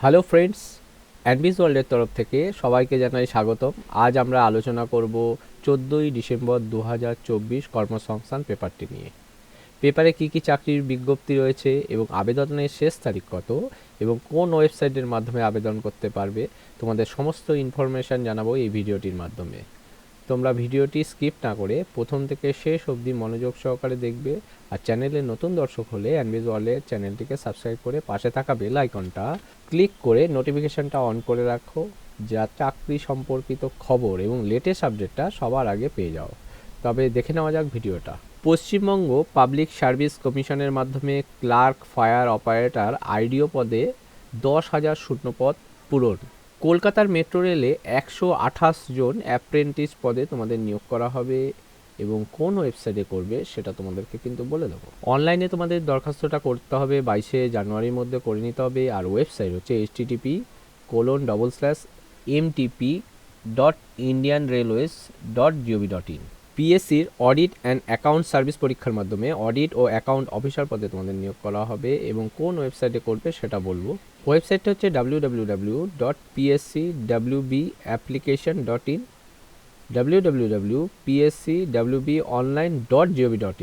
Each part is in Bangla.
হ্যালো ফ্রেন্ডস অ্যাডমিস ওয়ার্ল্ডের তরফ থেকে সবাইকে জানাই স্বাগতম। আজ আমরা আলোচনা করব চোদ্দোই ডিসেম্বর দু হাজার চব্বিশ কর্মসংস্থান পেপারটি নিয়ে। পেপারে কী কী চাকরির বিজ্ঞপ্তি রয়েছে এবং আবেদনের শেষ তারিখ কত এবং কোন ওয়েবসাইটের মাধ্যমে আবেদন করতে পারবে, তোমাদের সমস্ত ইনফরমেশান জানাব এই ভিডিওটির মাধ্যমে। তোমরা ভিডিওটি স্কিপ না করে প্রথম থেকে শেষ অবধি মনোযোগ সহকারে দেখবে আর চ্যানেলে নতুন দর্শক হলে অ্যানভিজ ওয়ার্ল্ডের চ্যানেলটিকে সাবস্ক্রাইব করে পাশে থাকা বেল আইকনটা ক্লিক করে নোটিফিকেশনটা অন করে রাখো, যা চাকরি সম্পর্কিত খবর এবং লেটেস্ট আপডেটটা সবার আগে পেয়ে যাও। তবে দেখে নেওয়া যাক ভিডিওটা। পশ্চিমবঙ্গ পাবলিক সার্ভিস কমিশনের মাধ্যমে ক্লার্ক ফায়ার অপারেটর আইডিও পদে দশ হাজার শূন্যপদ পূরণ। কলকাতার মেট্রো রেলে একশো আঠাশ জন অ্যাপ্রেন্টিস পদে তোমাদের নিয়োগ করা হবে। এবং কোন ওয়েবসাইটে করবে সেটা তোমাদেরকে কিন্তু বলে দেবো। অনলাইনে তোমাদের দরখাস্তটা করতে হবে, বাইশে জানুয়ারির মধ্যে করে নিতে হবে আর ওয়েবসাইট হচ্ছে H TTP colon double slash MTP dot Indian railways dot GOV dot in পিএসসির audit and account service পরীক্ষার মাধ্যমে অডিট ও অ্যাকাউন্ট অফিসার পদে তোমাদের নিয়োগ করা হবে এবং কোন ওয়েবসাইটে করবে সেটা বলব। ওয়েবসাইটটা হচ্ছে W W W dot PSC W B application dot in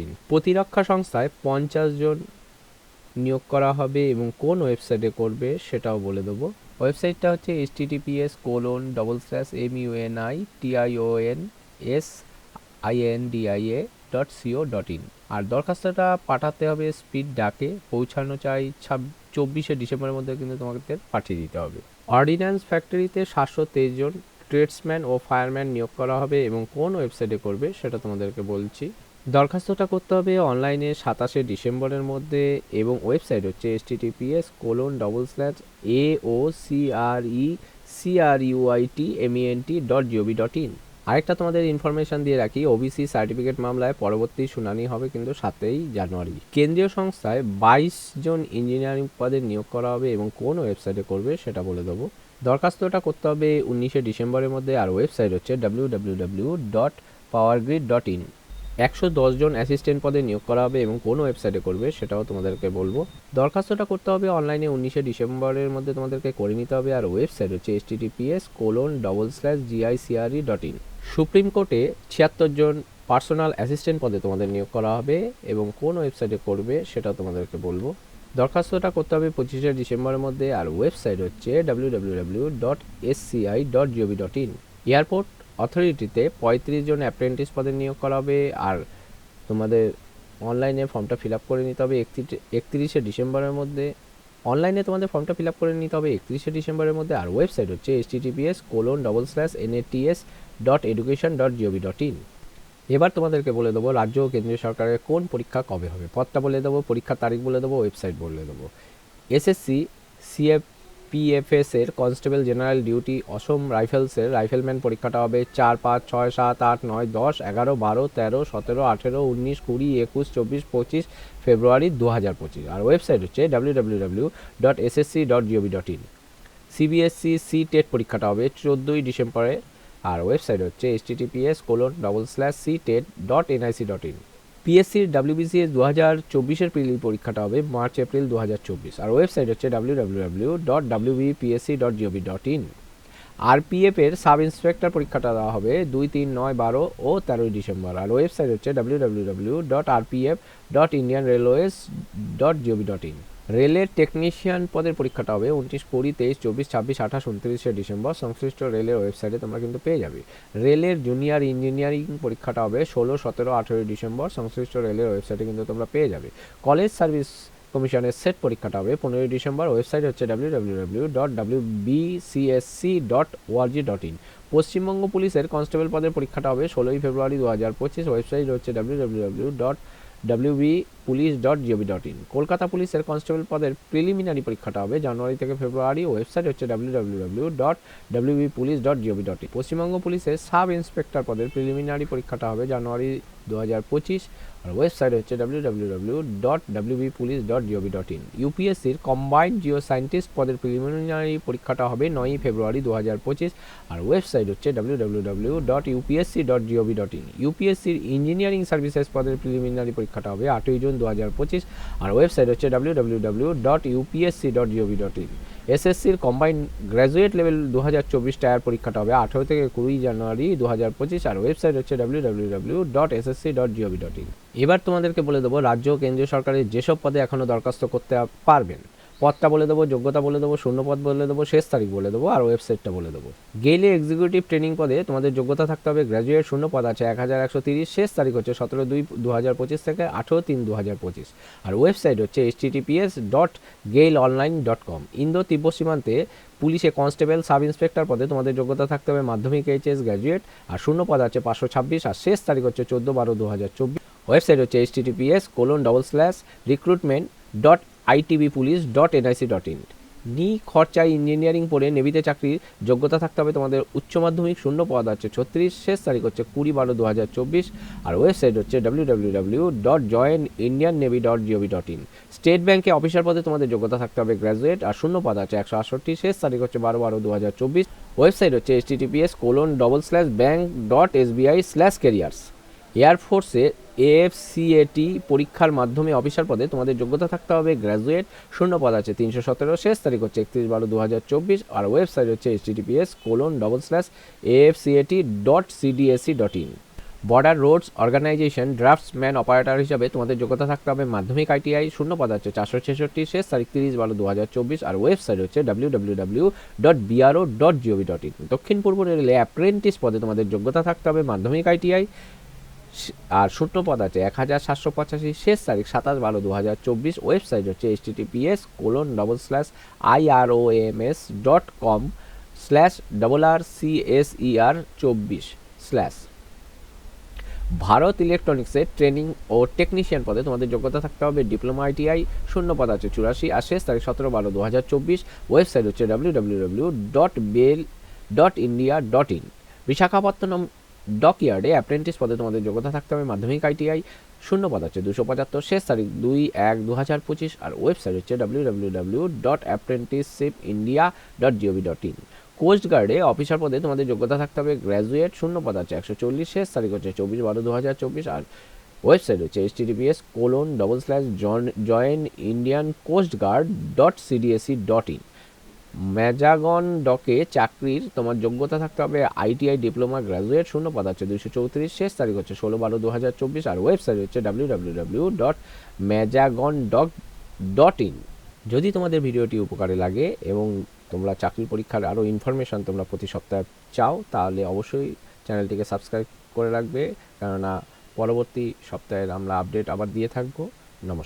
in প্রতিরক্ষা সংস্থায় পঞ্চাশ জন নিয়োগ করা হবে এবং কোন ওয়েবসাইটে করবে সেটাও বলে দেবো। ওয়েবসাইটটা হচ্ছে H TTPS colon double slash M UNI TION S INDIA dot CO dot in আর দরখাস্তটা পাঠাতে হবে স্পিড ডাকে, পৌঁছানো চাই ছাব, চব্বিশে ডিসেম্বরের মধ্যে কিন্তু তোমাকে পাঠিয়ে দিতে হবে। অর্ডিন্যান্স ফ্যাক্টরিতে সাতশো তেইশ জন ট্রেডসম্যান ও ফায়ারম্যান নিয়োগ করা হবে এবং কোন ওয়েবসাইটে করবে সেটা তোমাদেরকে বলছি। দরখাস্তটা করতে হবে অনলাইনে সাতাশে ডিসেম্বরের মধ্যে এবং ওয়েবসাইট হচ্ছে S T TTPS colon double slash A O C R E C R UIT MENT dot GOV dot in আরেকটা তোমাদের ইনফরমেশন দিয়ে রাখি ওবিসি সার্টিফিকেট মামলায় পরবর্তী শুনানি হবে কিন্তু সাতই জানুয়ারি। কেন্দ্রীয় সংস্থায় বাইশ জন ইঞ্জিনিয়ারিং পদে নিয়োগ করা হবে এবং কোন ওয়েবসাইটে করবে সেটা বলে দেবো। দরখাস্তটা করতে হবে উনিশে ডিসেম্বরের মধ্যে আর ওয়েবসাইট হচ্ছে W W W dot power grid dot in একশো দশ জন অ্যাসিস্ট্যান্ট পদে নিয়োগ করা হবে এবং কোন ওয়েবসাইটে করবে সেটাও তোমাদেরকে বলব। দরখাস্তটা করতে হবে অনলাইনে উনিশে ডিসেম্বরের মধ্যে তোমাদেরকে করে নিতে হবে আর ওয়েবসাইট হচ্ছে S colon double slash GICRE dot in supreme কোর্টে ছিয়াত্তর জন পার্সোনাল অ্যাসিস্ট্যান্ট পদে তোমাদের নিয়োগ করা হবে এবং কোন ওয়েবসাইটে করবে সেটা তোমাদেরকে বলব। দরখাস্তটা করতে হবে পঁচিশে ডিসেম্বরের মধ্যে আর ওয়েবসাইট হচ্ছে W W W dot SCI dot GOV dot in airport অথরিটিতে পঁয়ত্রিশ জন অ্যাপ্রেন্টিস পদে নিয়োগ করা হবে আর তোমাদের অনলাইনে ফর্মটা ফিল আপ করে নিতে হবে একত্রিশে ডিসেম্বরের মধ্যে। অনলাইনে তোমাদের ফর্মটা ফিল আপ করে নিতে হবে একত্রিশে ডিসেম্বরের মধ্যে। আর ওয়েবসাইট হচ্ছে H TTPS colon double slash NATS dot education dot GOV dot in এবার তোমাদেরকে বলে দেবো, রাজ্য ও কেন্দ্রীয় সরকারের কোন পরীক্ষা কবে হবে? পথটা বলে দেবো, পরীক্ষার তারিখ বলে দেবো ওয়েবসাইট বলে দেবো। এসএসসি সিএফ পিএফএস এর কনস্টেবল জেনারেল ডিউটি অসম রাইফেলসের রাইফেলম্যান পরীক্ষাটা হবে চার পাঁচ ছয় সাত আট নয় দশ এগারো বারো তেরো সতেরো আঠেরো উনিশ কুড়ি একুশ চব্বিশ পঁচিশ ফেব্রুয়ারি দু হাজার পঁচিশ। আর ওয়েবসাইট হচ্ছে W W W dot SSC dot GOV dot in CBSC C TET পরীক্ষাটা হবে চোদ্দোই ডিসেম্বরে। আর ওয়েবসাইট হচ্ছে H TTPS colon double slash C TET dot NIC dot in পিএসসির WBCS দু হাজার চব্বিশের প্রিলি পরীক্ষাটা হবে মার্চ এপ্রিল দু হাজার চব্বিশ। আর ওয়েবসাইট হচ্ছে W W W dot WBPSC dot GOV dot in আরপিএফের sub inspector পরীক্ষাটা দেওয়া হবে দুই, তিন, নয়, বারো ও তেরোই ডিসেম্বর। আর ওয়েবসাইট হচ্ছে W W W dot F dot Indian railways dot GOV dot in রেলের টেকনিশিয়ান পদের পরীক্ষাটা হবে উনত্রিশ কুড়ি, তেইশ, চব্বিশ, ছাব্বিশ, আঠাশ, উনত্রিশে ডিসেম্বর। সংশ্লিষ্ট রেলের ওয়েবসাইটে তোমরা কিন্তু পেয়ে যাবে। রেলের জুনিয়র ইঞ্জিনিয়ারিং পরীক্ষাটা হবে ষোলো, সতেরো, আঠেরোই ডিসেম্বর। সংশ্লিষ্ট রেলের ওয়েবসাইটে কিন্তু তোমরা পেয়ে যাবে। কলেজ সার্ভিস কমিশনের সেট পরীক্ষাটা হবে পনেরোই ডিসেম্বর। ওয়েবসাইট হচ্ছে W W W dot W BCSC dot ORG dot in Paschimbanga পুলিশের কনস্টেবল পদের পরীক্ষাটা হবে ষোলোই ফেব্রুয়ারি দু হাজার পঁচিশ। ওয়েবসাইট হচ্ছে W W W dot WB police dot GOV dot in Kolkata পুলিশের কনস্টেবল পদের প্রিলিমিনারি পরীক্ষাটা হবে জানুয়ারি থেকে ফেব্রুয়ারি ওয়েবসাইট হচ্ছে W W W dot WB police dot GOV dot in Paschimbanga পুলিশের সাব ইন্সপেক্টর পদের প্রিলিমিনারি পরীক্ষাটা হবে জানুয়ারি দু হাজার পঁচিশ আর ওয়েবসাইট হচ্ছে W W W dot WB police dot GOV dot in ইউপিএসসির combined geo scientist পদের প্রিলিমিনারি পরীক্ষাটা হবে নয়ই ফেব্রুয়ারি দু হাজার পঁচিশ আর ওয়েবসাইট হচ্ছে W W W dot UPSC dot GOV dot in ইউপিএসসির engineering services পদের প্রিলিমিনারি পরীক্ষাটা হবে আটই জুন দু হাজার পঁচিশ। আর ওয়েবসাইট হচ্ছে W W W dot UPSC dot GOV dot in এসএসসির কম্বাইন গ্র্যাজুয়েট লেভেল দু হাজার চব্বিশ টায়ার পরীক্ষাটা হবে আঠেরো থেকে কুড়ি জানুয়ারি দু হাজার পঁচিশ। আর ওয়েবসাইট হচ্ছে W W W dot SSC dot GOV dot in এবার তোমাদেরকে বলে দেবো, রাজ্য ও কেন্দ্রীয় সরকারের যেসব পদে এখনও দরখাস্ত করতে পারবেন পদটা বলে দেবো, যোগ্যতা বলে দেবো শূন্য পদ বলে দেবো, শেষ তারিখ বলে দেবো, আর ওয়েবসাইটটা বলে দেবো। গেলে এক্সিকিউটিভ ট্রেনিং পদে তোমাদের যোগ্যতা থাকতে হবে গ্র্যাজুয়েট শূন্য পদ আছে এক হাজার একশো তিরিশ, শেষ তারিখ হচ্ছে সতেরো দুই দু হাজার পঁচিশ থেকে আঠেরো তিন দু হাজার পঁচিশ। আর ওয়েবসাইট হচ্ছে H TTPS dot GAIL online dot com Indo তিব্বত সীমান্তে পুলিশে কনস্টেবল সাব ইন্সপেক্টর পদে তোমাদের যোগ্যতা থাকতে হবে, মাধ্যমিক এইচএস গ্র্যাজুয়েট আর শূন্য পদ আছে পাঁচশো ছাব্বিশ, আর শেষ তারিখ হচ্ছে চোদ্দ বারো দু হাজার চব্বিশ। ওয়েবসাইট হচ্ছে H TTPS colon double slash recruitment dot ITB police dot NIC dot in নি খরচায় ইঞ্জিনিয়ারিং পড়ে নেভিতে চাকরির যোগ্যতা থাকতে হবে, তোমাদের উচ্চ মাধ্যমিক শূন্য পদ আছে, ছত্রিশ, শেষ তারিখ হচ্ছে কুড়ি বারো দু হাজার চব্বিশ, আর ওয়েবসাইট হচ্ছে W W W dot join Indian navy dot GOV dot in state ব্যাঙ্কে অফিসার পদে তোমাদের যোগ্যতা থাকতে হবে গ্র্যাজুয়েট আর শূন্য পদ আছে একশো আটষট্টি, শেষ তারিখ হচ্ছে বারো বারো দু হাজার চব্বিশ। ওয়েবসাইট হচ্ছে H TTPS colon double slash bank dot SBI slash careers এয়ারফোর্সে AFCAT পরীক্ষার মাধ্যমে অফিসার পদে তোমাদের যোগ্যতা থাকতে হবে। গ্র্যাজুয়েট শূন্য পদ আছে তিনশো সতেরো, শেষ তারিখ হচ্ছে একত্রিশ বারো দু হাজার চব্বিশ, আর ওয়েবসাইট হচ্ছে H TTPS colon double slash AFCAT dot CDSC dot in border roads organisation draftsman operator হিসাবে তোমাদের যোগ্যতা থাকতে হবে। মাধ্যমিক আইটিআই শূন্য পদ আছে চারশো ছেষট্টি, শেষ তারিখ তিরিশ বারো দু হাজার চব্বিশ, আর ওয়েবসাইট হচ্ছে W W W dot BRO dot GOV dot in দক্ষিণ পূর্ব রেলে অ্যাপ্রেন্টিস পদে তোমাদের যোগ্যতা থাকতে হবে। মাধ্যমিক আইটিআই আর শূন্য পদ আছে, এক হাজার সাতশো পঁচাশি শেষ তারিখ সাতাশ বারো দু হাজার চব্বিশ ওয়েবসাইট হচ্ছে H TTPS colon double slash IROMS dot com slash double R C S CSER চব্বিশ স্ল্যাশ ভারত ইলেকট্রনিক্সের ট্রেনিং ও টেকনিশিয়ান পদে তোমাদের যোগ্যতা থাকতে হবে ডিপ্লোমা আইটিআই শূন্য পদ আছে চুরাশি, আর শেষ তারিখ সতেরো বারো দু হাজার চব্বিশ ওয়েবসাইট হচ্ছে W W W dot BEL dot India dot in Visakhapatnam ডকইয়ার্ডে apprentice পদে তোমাদের যোগ্যতা থাকতে হবে, মাধ্যমিক আইটিআই শূন্য পদ আছে দুশো পঁচাত্তর, শেষ তারিখ দুই এক দু হাজার পঁচিশ আর ওয়েবসাইট হচ্ছে W W W dot apprenticeship India dot GOV dot in coast গার্ডে officer পদে তোমাদের যোগ্যতা থাকতে হবে গ্র্যাজুয়েট শূন্য পদ আছে একশো চল্লিশ, শেষ তারিখ হচ্ছে চব্বিশ বারো দু হাজার চব্বিশ আর ওয়েবসাইট হচ্ছে H TDPS colon double slash join Indian coast guard dot CDAC dot in Mazagon ডকে চাকরির তোমার যোগ্যতা থাকতে হবে, আইটিআই ডিপ্লোমা গ্র্যাজুয়েট শূন্য পদ আছে দুইশো চৌত্রিশ, শেষ তারিখ হচ্ছে ষোলো বারো দু হাজার চব্বিশ, আর ওয়েবসাইট হচ্ছে W W W dot Mazagon dot dot in. যদি তোমাদের ভিডিওটি উপকারে লাগে এবং তোমরা চাকরির পরীক্ষার আরও ইনফরমেশান তোমরা প্রতি সপ্তাহে চাও, তাহলে অবশ্যই চ্যানেলটিকে সাবস্ক্রাইব করে রাখবে। কেননা পরবর্তী সপ্তাহের আমরা আপডেট আবার দিয়ে থাকব। নমস্কার।